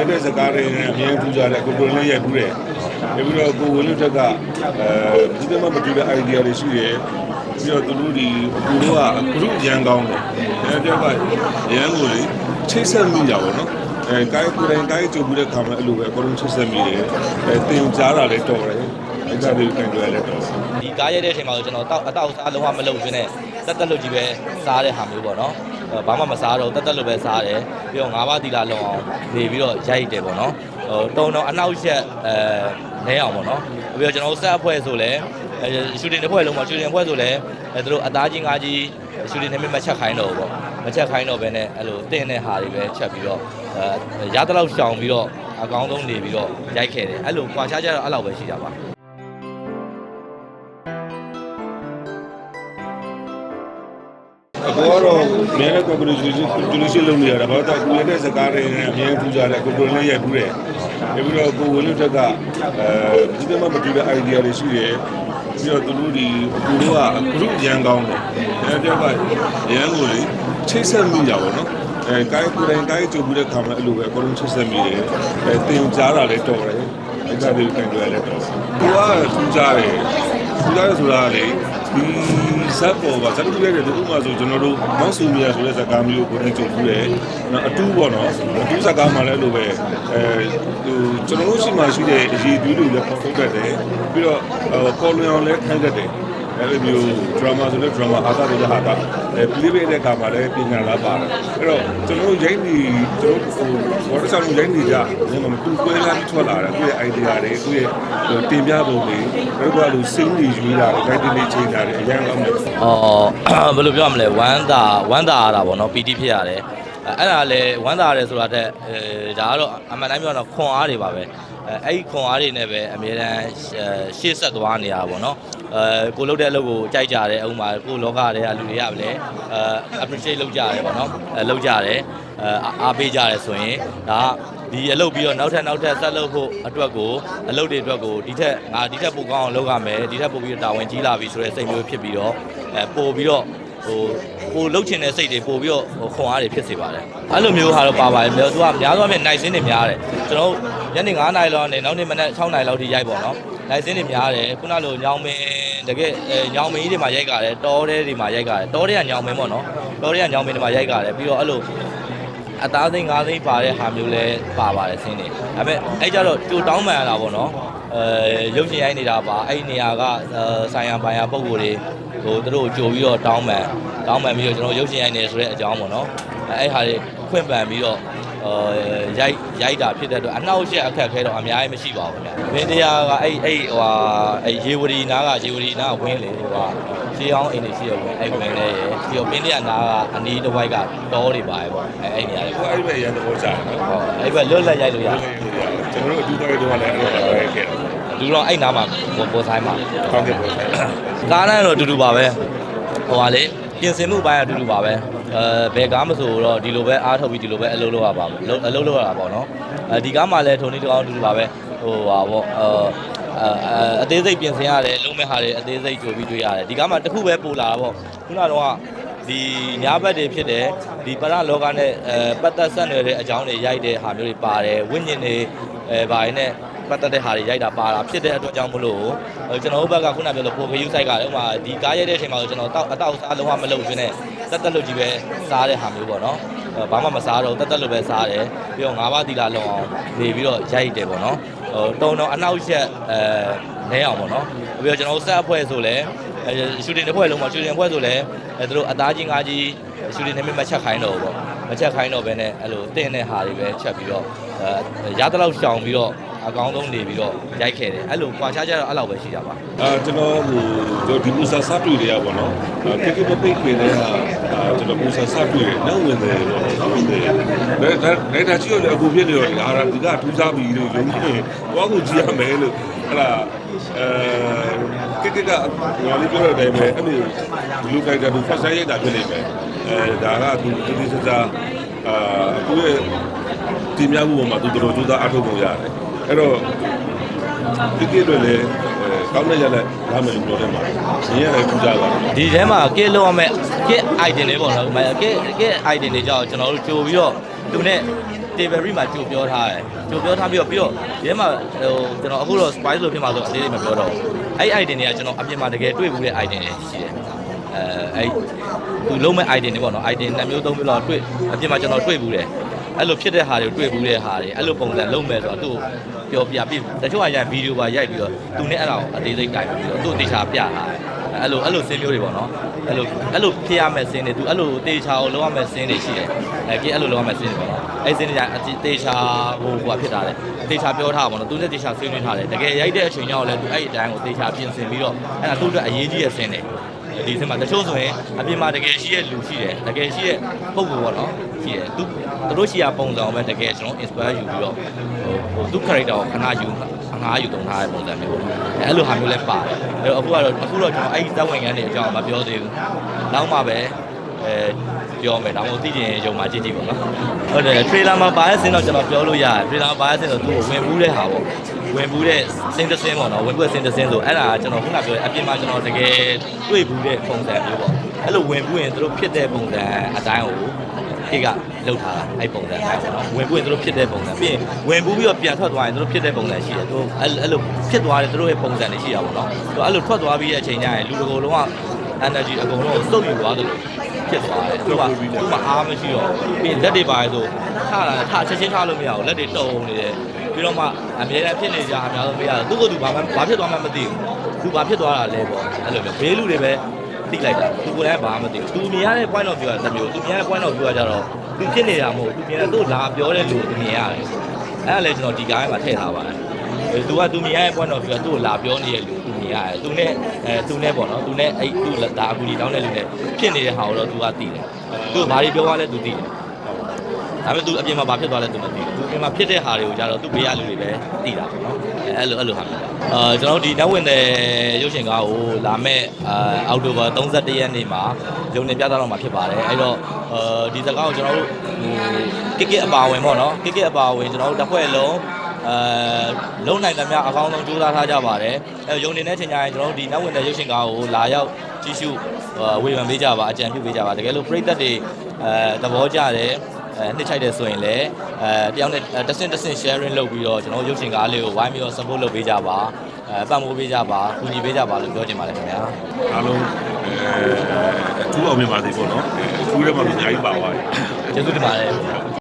ရတဲ့စကားတွေနဲ့အမြဲထူးကြတယ်ကိုကိုလေးရိုက်ဘူးတယ်ပြီးတော့ကိုဝင်းလူထက်ကအဲဒီတည်းမှမတူတဲ့ idea တွေရှိတယ်ပြီးတော့သူတို့ဒီကိုတို့ကဂရုရန်ကောင်းတယ်အဲတယောက်ကရန်ကိုလေချိတ်ဆက်မိကြပါတော့အဲကိုင်းကိုယ်တိုင်ကိုင်းကြုံပြီးတဲ့ခါမှာအဲ့လိုပဲအကုန်လုံးချိတ်ဆက်မိတယ်အဲတင်ကြားတာလည်းတော်တယ်အဲ့ဒါတွေကန်ကြရလည်းတော်တယ်ဒီကားရိုက်တဲ့အချိန်မှာဆိုကျွန်တော်တောက်အတောက်စားလုံးဝမလုပ်ဘဲနဲ့တက်တက်လို့ကြီးပဲစားတဲ့ဟာမျိုးပေါ့နော်အဲ ဘာမှမစားတော့တက်တက်လို့ပဲစားတယ်ပြီးတော့ငါးပါးသီလာလုံးအောင်နေပြီးတော့ရိုက်တယ်ပေါ့နော်ဟိုတုံတော့အနောက်ရက်အဲနဲအောင်ပေါ့နော်ပြီးတော့ကျွန်တော်ဆက်အဖွဲ့ဆိုလဲအဲရှူတင်တစ်ဖွဲ့လုံးမှာရှူတင်အဖွဲ့ဆိုလဲအဲတို့အသားကြီးငါးကြီးရှူတင်နေမချက်ခိုင်းတော့ဘူးပေါ့မချက်ခိုင်းတော့ဘဲနဲ့အဲ့လိုတင်းတဲ့ဟာတွေပဲချက်ပြီးတော့အဲရတဲ့လောက်ရှောင်ပြီးတော့အကောင်းဆုံးနေပြီးတော့ရိုက်ခဲ့တယ်အဲ့လိုကွာခြားကြတော့အဲ့လောက်ပဲရှိတာပါ အခုကတော့မြဲတဲ့ congratulation congratulation လုပ်နေရတာဘာလို့လဲကိုရတဲ့စကားတွေနဲ့အမြဲထူးကြတယ်ကိုကိုလေးရိုက်ဘူးတယ်ပြီးတော့ကိုဝင်းလူထက်ကအဲဒီတည်းမှမတူတဲ့ idea တွေရှိတယ်ပြီးတော့သူတို့ဒီကိုတို့ကဂရုရန်ကောင်းတယ်အဲတယောက်ကရန်ကိုလေချိတ်ဆက်မိကြပါတော့အဲကိုင်းကိုယ်တိုင်ကိုင်းကြုံပြီးတဲ့ခါမှာအဲ့လိုပဲအကုန်လုံးချိတ်ဆက်မိတယ်အဲတင်ကြားတာလည်းတော်တယ်အဲ့ဒါတွေကန်ကြရလည်းတော်တယ်ကိုကထူးကြတယ်ထူးကြတယ်ဆိုတာလေ ဒီဇက်ပေါ်ကဇက်တူရဲ့ဒီဥမာဆိုကျွန်တော်တို့မောက်ဆူမီယာဆိုတဲ့ဇာကားမျိုးကိုလည်းကြုံဘူးတယ်နော်အတူပေါ့နော်အတူဇာကားမှလည်းလိုပဲအဲဟိုကျွန်တော်တို့ရှိမှရှိတဲ့အရေးအသွေးတွေလည်းပေါ်ထုတ်တတ်တယ်ပြီးတော့ပေါ်လွင်အောင်လည်းခိုင်းတတ်တယ် အဲ့လိုမျိုး drama ဆိုတဲ့ drama အားသာတွေဟာတာအဲပြည်ပေးတဲ့အခါမှာလည်းပညာလာပါတယ်အဲ့တော့ကျွန်တော်တို့ရိုင်းနေကျွန်တော်ဟိုဘောရဆောင်ရိုင်းနေကြညမတူကွဲလာပြီးထွက်လာတယ်သူ့ရဲ့ idea တွေသူ့ရဲ့တင်ပြပုံတွေဘယ်လိုကလို့စိမ့်နေယူလာတယ် guide တွေချိန်တာတွေအရင်ကောင်းတယ်အော်ဘယ်လိုပြောရမလဲဝမ်းသာဝမ်းသာရတာပေါ့နော်ပီတိဖြစ်ရတယ် အဲအဲ့ဒါလည်းဝမ်းသာရတယ်ဆိုတာတဲ့အဲဒါကတော့အမှန်တိုင်းပြောတော့ခွန်အားတွေပါပဲအဲအဲ့ဒီခွန်အားတွေနဲ့ပဲအမြဲတမ်းရှေ့ဆက်သွားနေရတာပေါ့နော်အဲကိုလုပ်တဲ့အလုပ်ကိုကြိုက်ကြတယ်ဥပမာကိုလောကတွေကလူတွေကလည်းအဲ appreciate လုပ်ကြတယ်ပေါ့နော်အဲလုပ်ကြတယ်အဲအားပေးကြတယ်ဆိုရင်ဒါဒီအလုပ်ပြီးတော့နောက်ထပ်နောက်ထပ်ဆက်လုပ်ဖို့အတွက်ကိုအလုပ်တွေအတွက်ကိုဒီထက်ငါဒီထက်ပိုကောင်းအောင်လုပ်ရမယ်ဒီထက်ပိုပြီးတော့တာဝန်ကြီးလာပြီဆိုတဲ့စိတ်မျိုးဖြစ်ပြီးတော့အဲပို့ပြီးတော့ ဟိုပိုလှုပ်ချင်တဲ့စိတ်တွေပို့ပြီးတော့ဟိုခွန်အားတွေဖြစ်စေပါတယ်အဲ့လိုမျိုးဟာတော့ပါပါတယ်မျိုးသူကများသောအားဖြင့်နိုင်စင်းတွေများတယ်ကျွန်တော်ညနေ9နာရီလောက်နဲ့နောက်နေ့မနက်6နာရီလောက်ထိရိုက်ပေါ့နော်နိုင်စင်းတွေများတယ်ခုနလိုညောင်မင်းတကယ်အဲညောင်မင်းကြီးတွေမှာရိုက်ကြတယ်တောထဲတွေမှာရိုက်ကြတယ်တောထဲကညောင်မင်းပေါ့နော်တောထဲကညောင်မင်းတွေမှာရိုက်ကြတယ်ပြီးတော့အဲ့လိုအသားစိမ်းငါးစိမ်းပါတဲ့ဟာမျိုးလဲပါပါတယ်ဆင်းနေဒါပေမဲ့အဲ့ကြတော့တူတောင်းမှန်လာပေါ့နော်အဲရုပ်ရှင်ရိုက်နေတာပါအဲ့ဒီနေရာကဆိုင်ရပိုင်ရပုံကိုယ်တွေ ဟိုသူတို့ကြိုပြီးတော့တောင်းမှန်တောင်းမှန်ပြီးတော့ကျွန်တော်ရုပ်ရှင်ရိုက်နေဆိုတဲ့အကြောင်းပေါ့နော်အဲ့အဲ့ဟာတွေခွင့်ပန်ပြီးတော့အဲရိုက်ရိုက်တာဖြစ်တဲ့အတွက်အနောက်ရှက်အခက်ခဲတော့အများကြီးမရှိပါဘူးဗျ။မင်းတရားကအဲ့အဲ့ဟိုဟာအဲ့ရေဝရီနားကရေဝရီနားကဝင်းလေဟိုဟာရှေးအောင်အိမ်နေရှိရဝင်အဲ့ဝင်နေရပြီးတော့မင်းတရားနားကအနီးတစ်ဝိုက်ကတောတွေပါပဲပေါ့အဲ့အဲ့နေရာတွေကိုအဲ့ဒီပဲရန်တော့ကြားတယ်နော်ဟုတ်အဲ့ဘက်လွတ်လပ်ရိုက်လို့ရတယ်ကျွန်တော်တို့အတူတူတော့လည်းအဲ့လိုပဲခဲ့တယ်လူတော့အဲ့နားမှာပေါ်ပေါ်ဆိုင်မှာကောင်းကင်ပေါ်ဆိုင် ကားတိုင်းတော့အတူတူပါပဲဟိုပါလေပြင်ဆင်မှုပိုင်းအတူတူပါပဲအဲဘယ်ကားမဆိုတော့ဒီလိုပဲအားထုတ်ပြီးဒီလိုပဲအလုပ်လုပ်ရပါမယ်အလုပ်လုပ်ရတာပေါ့နော်အဲဒီကားမှလည်းထုံနေတကောင်အတူတူပါပဲဟိုပါပေါ့အဲအသေးစိတ်ပြင်ဆင်ရတယ်လုံးမဲ့ဟာတွေအသေးစိတ်ကြိုပြီးတွေ့ရတယ်ဒီကားမှတစ်ခုပဲပို့လာတာပေါ့ခုနကတော့ဒီညာဘက်တွေဖြစ်တယ်ဒီပရလောကနဲ့အဲပတ်သက်ဆက်နွယ်တဲ့အကြောင်းတွေရိုက်တဲ့ဟာမျိုးတွေပါတယ်ဝိညာဉ်တွေအဲဘာတွေနဲ့ ပတ်သက်တဲ့ဟာတွေရိုက်တာပါတာဖြစ်တဲ့အတွက်ကြောင့်မလို့ကျွန်တော်တို့ဘက်ကခုနပြောလို့ပိုဂယူဆိုင်ကလည်းဥမာဒီကားရိုက်တဲ့အချိန်မှာကျွန်တော်တောက်အတောက်စားလုံးဝမလုပ်ဘဲနဲ့တက်တက်လို့ကြီးပဲစားတဲ့ဟာမျိုးပေါ့နော်ဘာမှမစားတော့တက်တက်လို့ပဲစားတယ်ပြီးတော့ငါးပါးသီလာလုံးအောင်နေပြီးတော့ရိုက်တယ်ပေါ့နော်ဟိုတုံတော့အနောက်ရက်အဲနဲအောင်ပေါ့နော်ပြီးတော့ကျွန်တော်ဆက်အဖွဲ့ဆိုလဲရှူတင်တစ်ဖွဲ့လုံးမှာရှူတင်အဖွဲ့ဆိုလဲအဲတို့အသားကြီးငါးကြီးရှူတင်နေမချက်ခိုင်းတော့ဘူးပေါ့မချက်ခိုင်းတော့ဘဲနဲ့အဲ့လိုတင်းတဲ့ဟာတွေပဲချက်ပြီးတော့အဲရတဲ့လောက်ရှောင်ပြီးတော့ အကောင်းဆုံးနေပြီးတော့ရိုက်ခဲ့တယ်အဲ့လိုကွာခြားကြတော့အဲ့လောက်ပဲရှိတာပါအာကျွန်တော်ဟိုကျွန်တော်ဒီပူစာစတွေ့တွေကပေါ့နော်ကိကိပပိတ်ပင်တဲ့ဟာအာကျွန်တော်ပူစာစတွေ့တယ်နောက်ဝင်တယ်ပေါ့နောက်ဝင်တယ်ဒါဒါဒါချီရလည်းအခုဖြစ်နေတော့ဒီအာဒီကထူးစားပြီလို့ယုံကြည်ရင်တော့ကိုကြည့်ရမယ်လို့ဟလာအဲကိကိကငါလေးပြောတဲ့အတိုင်းပဲအဲ့လိုဒီလိုကြိုက်တာသူ first time ရိုက်တာဖြစ်နေမယ်အဲဒါကသူတိတိကျကျအာအခုရဲ့တင်ပြမှုပေါ်မှာသူတို့တို့သားအထုတ်ပုံရတယ် အဲ့တော့ဒီကိတွေလည်းကောင်းတဲ့ရလက်ရမယ်လို့ပြောတယ်မှာရင်းရတယ်ထူးကြပါဒီထဲမှာကဲလုံးရမယ်ကဲ item တွေပေါ့နော်ကဲကဲ item တွေကြောင့်ကျွန်တော်တို့ကြိုပြီးတော့သူနဲ့တ table မှာကြိုပြောထားတယ်ကြိုပြောထားပြီးတော့ပြီးတော့ရဲမှာဟိုကျွန်တော်အခုတော့ spice လို့ဖြစ်မှာဆိုအသေးလေးမပြောတော့အဲ့ item တွေကကျွန်တော်အပြင်မှာတကယ်တွေ့ဘူးတဲ့ item တွေရှိတယ်အဲအဲ့သူလုံးမဲ့ item တွေပေါ့နော် item နှစ်မျိုးသုံးမျိုးလောက်တွေ့အပြင်မှာကျွန်တော်တွေ့ဘူးတယ် အဲ့လိုဖြစ်တဲ့ဟာတွေတွေ့ဘူးတဲ့ဟာတွေအဲ့လိုပုံစံလုံးမဲ့ဆိုတော့သူ့ပြောပြပြီးတချို့ကရဗီဒီယိုပါရိုက်ပြီးတော့သူနဲ့အဲ့ဒါကိုအသေးစိတ်တိုင်ပြီးတော့သူ့တေချာပြထားတယ်အဲ့လိုအဲ့လိုစင်းမျိုးတွေပေါ့နော်အဲ့လိုအဲ့လိုဖြစ်ရမယ့်စင်းတွေသူအဲ့လိုတေချာကိုလုံးဝမယ့်စင်းတွေရှိတယ်အဲကဲအဲ့လိုလုံးဝမယ့်စင်းတွေပေါ့နော်အဲ့စင်းတွေကတေချာဟိုဟိုဖြစ်တာလေတေချာပြောထားပါတော့သူနဲ့တေချာဆွေးနွေးထားတယ်တကယ်ရိုက်တဲ့အချိန်ကျတော့လေသူအဲ့ဒီအတိုင်းကိုတေချာပြင်ဆင်ပြီးတော့အဲ့ဒါသူ့အတွက်အရေးကြီးတဲ့စင်းတွေ ဒီစင်မှာတချို့ဆိုရင်အပြင်မှာတကယ်ရှိတဲ့လူရှိတယ်တကယ်ရှိတဲ့ပုံပုံပေါ့နော်ရှိတယ်သူသူတို့ရှိရပုံစံပဲတကယ်ကျွန်တော် inspire ယူပြီးတော့ဟိုသူ character ကိုခဏယူအငှားယူသုံးထားတဲ့ပုံစံမျိုးပေါ့အဲအဲ့လိုဟာမျိုးလဲပါတယ်အဲ့တော့အခုကတော့အခုတော့ကျွန်တော်အဲ့ဒီသက်ဝင်ခန်းတွေအကြောင်းမပြောသေးဘူးနောက်မှပဲအဲပြောမယ်ဒါမှမဟုတ်သိကျင်ရုံမှာကြည့်ကြည့်ပေါ့နော်ဟုတ်တယ် trailer မှာပါတဲ့စင်တော့ကျွန်တော်ပြောလို့ရတယ် trailer မှာပါတဲ့စင်တော့သူ့ကိုဝင်ဘူးတဲ့ဟာပေါ့ ဝင်ဘူးတဲ့စင်တစ်စင်ပေါ့နော်ဝင်ဘူးတဲ့စင်တစ်စင်ဆိုအဲ့ဒါကျွန်တော်ခုနပြောတဲ့အပြင်မှာကျွန်တော်တကယ်တွေ့ဘူးတဲ့ပုံစံမျိုးပေါ့အဲ့လိုဝင်ဘူးရင်သူတို့ဖြစ်တဲ့ပုံစံအတိုင်းကိုခေကလောက်ထားတာအဲ့ပုံစံအတိုင်းပေါ့နော်ဝင်ဘူးရင်သူတို့ဖြစ်တဲ့ပုံစံပြီးရင်ဝင်ဘူးပြီးတော့ပြန်ထွက်သွားရင်သူတို့ဖြစ်တဲ့ပုံစံရှိတယ်သူတို့အဲ့အဲ့လိုဖြစ်သွားတယ်သူတို့ရဲ့ပုံစံတွေရှိတာပေါ့နော်သူအဲ့လိုထွက်သွားပြီးတဲ့အချိန်ကျရင်လူတစ်ကိုယ်လုံးက energy အကုန်လုံးကိုစုပ်ယူသွားတယ်လို့ဖြစ်သွားတယ်သူကသူကအားမရှိတော့ပြီးရင်လက်တွေပါရဆိုထားတာထားချက်ချင်းထားလို့မရဘူးလက်တွေတုံနေတယ် ပြီးတော့မှအများအားဖြစ်နေကြအများဆုံးမရဘူးသူကသူဘာမှဘာဖြစ်သွားမှမသိဘူးသူဘာဖြစ်သွားတာလဲပေါ့အဲ့လိုမျိုးဘေးလူတွေပဲသိလိုက်တာသူကိုယ်လည်းဘာမှမသိဘူးသူမြင်ရတဲ့ point of view ကတစ်မျိုးသူမြင်ရတဲ့ point of view ကကြတော့သူဖြစ်နေတာမဟုတ်ဘူးသူမြင်တဲ့သူ့လာပြောတဲ့လူကိုမြင်ရတယ်အဲ့ဒါလည်းကျွန်တော်ဒီကားထဲမှာထည့်ထားပါတယ်အဲသူကသူမြင်ရတဲ့ point of view ကသူ့ကိုလာပြောနေတဲ့လူသူမြင်ရတယ်သူနဲ့အဲသူနဲ့ပေါ့နော်သူနဲ့အဲ့သူ့ဒါအကူကြီးတောင်းတဲ့လူနဲ့ဖြစ်နေတဲ့ဟာကိုတော့သူကသိတယ်သူကဘာတွေပြောသွားလဲသူသိတယ် ဒါပေမဲ့သူအပြင်မှာဘာဖြစ်သွားလဲသူမသိဘူးသူအပြင်မှာဖြစ်တဲ့ဟာတွေကိုကြတော့သူဘေးကလူတွေပဲသိတာပေါ့နော်အဲအဲ့လိုအဲ့လိုဟာမျိုးပါအာကျွန်တော်တို့ဒီနောက်ဝင်တဲ့ရုပ်ရှင်ကားကိုလာမဲ့အာအောက်တိုဘာ31ရက်နေ့မှာရုံနေပြသတော့မှာဖြစ်ပါတယ်အဲ့တော့အာဒီစကားကိုကျွန်တော်တို့ဟိုကစ်ကစ်အပါဝင်ပေါ့နော်ကစ်ကစ်အပါဝင်ကျွန်တော်တို့တစ်ဖွဲ့လုံးအဲလုံနိုင်သမျှအကောင်းဆုံးကြိုးစားထားကြပါတယ်အဲရုံနေတဲ့ချိန်ကျရင်ကျွန်တော်တို့ဒီနောက်ဝင်တဲ့ရုပ်ရှင်ကားကိုလာရောက်ကြည့်ရှုဝေဖန်ပေးကြပါအကြံပြုပေးကြပါတကယ်လို့ပရိသတ်တွေအဲသဘောကျတယ်အဲ နှစ်ချိုက်တယ်ဆိုရင်လည်းအဲတယောက်နဲ့တစ်ဆင့်တစ်ဆင့် sharing လုပ်ပြီးတော့ကျွန်တော်ရုပ်ရှင်ကားလေးကိုဝိုင်းပြီးတော့ support လုပ်ပေးကြပါအဲပတ်မိုးပေးကြပါကူညီပေးကြပါလို့ပြောချင်ပါတယ်ခင်ဗျာအားလုံးအဲအထူးအောင်မြင်ပါစေပေါ့နော်အထူးထဲမှာအများကြီးပါသွားတယ်ကျေးဇူးတင်ပါတယ်